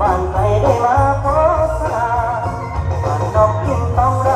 บ้านใครได้มาพบสาบ้านนกกินต้องรั